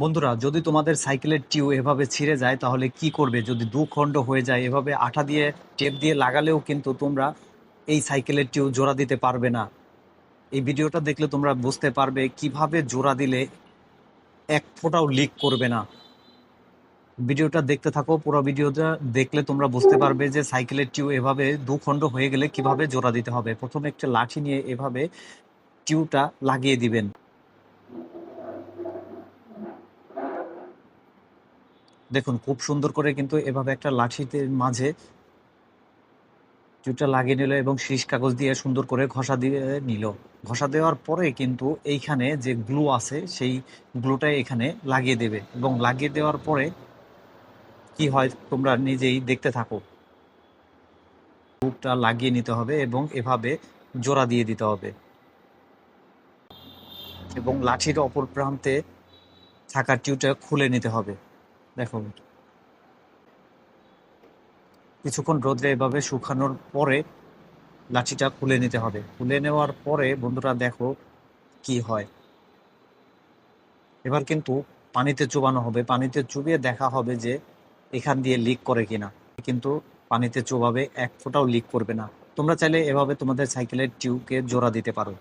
বন্ধুরা, যদি তোমাদের সাইকেলের টিউ এভাবে ছিঁড়ে যায়, তাহলে কি করবে? যদি দু খণ্ড হয়ে যায়, এভাবে আঠা দিয়ে, টেপ দিয়ে লাগালেও কিন্তু তোমরা এই সাইকেলের টিউ জোড়া দিতে পারবে না। এই ভিডিওটা দেখলে তোমরা বুঝতে পারবে কীভাবে জোড়া দিলে এক ফোঁটাও লিক করবে না। ভিডিওটা দেখতে থাকো, পুরো ভিডিওটা দেখলে তোমরা বুঝতে পারবে যে সাইকেলের টিউ এভাবে দু খণ্ড হয়ে গেলে কীভাবে জোড়া দিতে হবে। প্রথমে একটা লাঠি নিয়ে এভাবে টিউটা লাগিয়ে দিবেন। দেখুন, খুব সুন্দর করে কিন্তু এভাবে একটা লাঠিতে মাঝে টিউবটা লাগিয়ে নিল এবং শীষ কাগজ দিয়ে সুন্দর করে ঘষা দিয়ে নিল। ঘষা দেওয়ার পরে কিন্তু এইখানে যে গ্লু আছে, সেই গ্লুটা এখানে লাগিয়ে দেবে এবং লাগিয়ে দেওয়ার পরে কি হয়, তোমরা নিজেই দেখতে থাকো। গ্লুটা লাগিয়ে নিতে হবে এবং এভাবে জোড়া দিয়ে দিতে হবে। এবং লাঠির অপর প্রান্তে থাকা টিউবটা খুলে নিতে হবে। দেখো কিছুক্ষণ রোদ্রে এভাবে শুকানোর পরে লাঠিটা খুলে নিতে হবে। খুলে নেওয়ার পরে, বন্ধুরা দেখো কি হয়। এবার কিন্তু পানিতে চুবানো হবে। পানিতে চুবিয়ে দেখা হবে যে এখান দিয়ে লিক করে কিনা। কিন্তু পানিতে চুবাবে, এক ফোঁটাও লিক করবে না। তোমরা চাইলে এভাবে তোমাদের সাইকেলের টিউবকে জোড়া দিতে পারো।